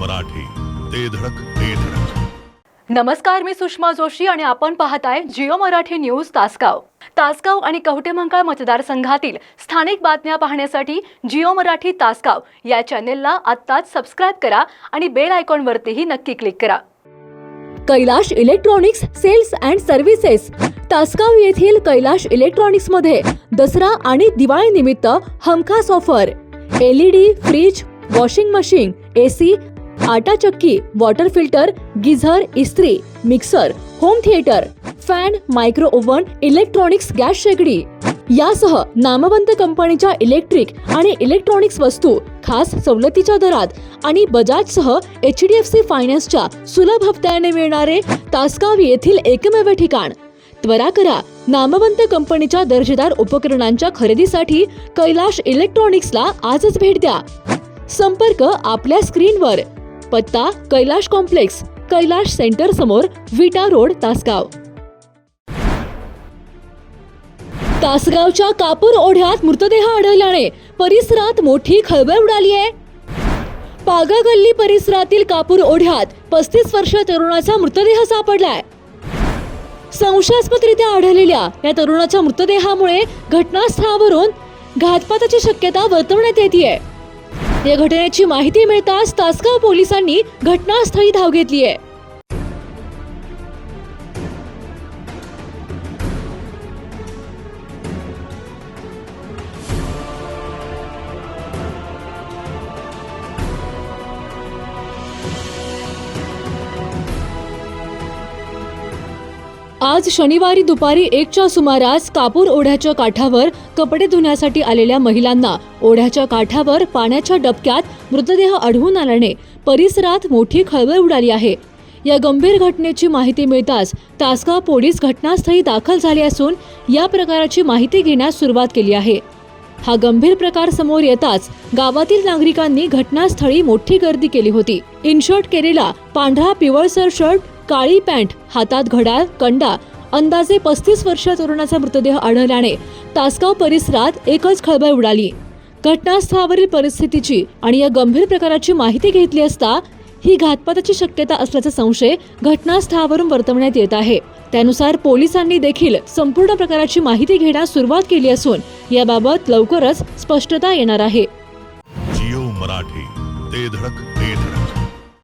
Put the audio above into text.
मराठी. ते धडक ते धडक. नमस्कार मी सुषमा जोशी आणि आपण पाहताय जिओ मराठी न्यूज तासगाव. तासगाव आणि कवटेमंकाळ मतदारसंघातील स्थानिक बातम्या पाहण्यासाठी जिओ मराठी तासगाव या चॅनेलला आत्ताच सबस्क्राईब करा आणि बेल आयकॉनवरतीही नक्की क्लिक करा. Kailash electronics sales and services Tasgaon येथील कैलाश इलेक्ट्रॉनिक्समध्ये दसरा आणि दिवाळी निमित्त हमखास offer. LED fridge washing machine AC आटा चक्की वॉटर फिल्टर गिझर इस्त्री mixer home theatre fan micro oven electronics gas शेगडी. यासह नामवंत कंपनीच्या इलेक्ट्रिक आणि इलेक्ट्रॉनिक्स वस्तू खास सवलतीच्या दरात आणि बजाजसह एच डी एफ सी फायनान्सच्या सुलभ हप्त्याने मिळणारे तासगाव येथील एकमेव ठिकाण. त्वरा करा नामवंत कंपनीच्या दर्जेदार उपकरणांच्या खरेदीसाठी कैलाश इलेक्ट्रॉनिक्सला आजच भेट द्या. संपर्क आपल्या स्क्रीनवर पत्ता कैलाश कॉम्प्लेक्स कैलाश सेंटर समोर विटा रोड तासगाव. तासगावच्या कापूर ओढ्यात मृतदेह आढळल्याने परिसरात मोठी खळबळ उडाली आहे. पागा गल्ली परिसरातील कापूर ओढ्यात पस्तीस वर्ष तरुणाचा मृतदेह सापडलाय. संशयास्पदरित्या आढळलेल्या या तरुणाच्या मृतदेहामुळे घटनास्थळावरून घातपाताची शक्यता वर्तवण्यात येते या घटनेची माहिती मिळताच तासगाव पोलिसांनी घटनास्थळी धाव घेतली आहे. आज शनिवारी दुपारी एकच्या सुमारास कापूर ओढ्याच्या काठावर कपडे धुण्यासाठी आलेल्या महिलांना ओढ्याच्या काठावर पाण्याच्या डबक्यात मृतदेह आढळून आल्याने परिसरात मोठी खळबळ उडाली आहे. या गंभीर घटनेची माहिती मिळताच तासगाव पोलीस घटनास्थळी दाखल झाले असून या प्रकाराची माहिती घेण्यास सुरुवात केली आहे. हा गंभीर प्रकार समोर येताच गावातील नागरिकांनी घटनास्थळी मोठी गर्दी केली होती. इनशर्ट केलेला पांढरा पिवळसर शर्ट काळी पॅन्ट हातात घड्याळ कंडा अंदाजे पस्तीस वर्षीय तरुणाचा मृतदेह आढळल्याने तासगाव परिसरात एकच खळबळ उडाली. घटनास्थळावरील परिस्थितीची आणि या गंभीर प्रकाराची माहिती घेतली असता ही घातपाताची शक्यता असल्याचा संशय घटनास्थळावरून वर्तवण्यात येत आहे. त्यानुसार पोलिसांनी देखील संपूर्ण प्रकाराची माहिती घेण्यास सुरुवात केली असून याबाबत लवकरच स्पष्टता येणार आहे. जिओ मराठी ते धडक ते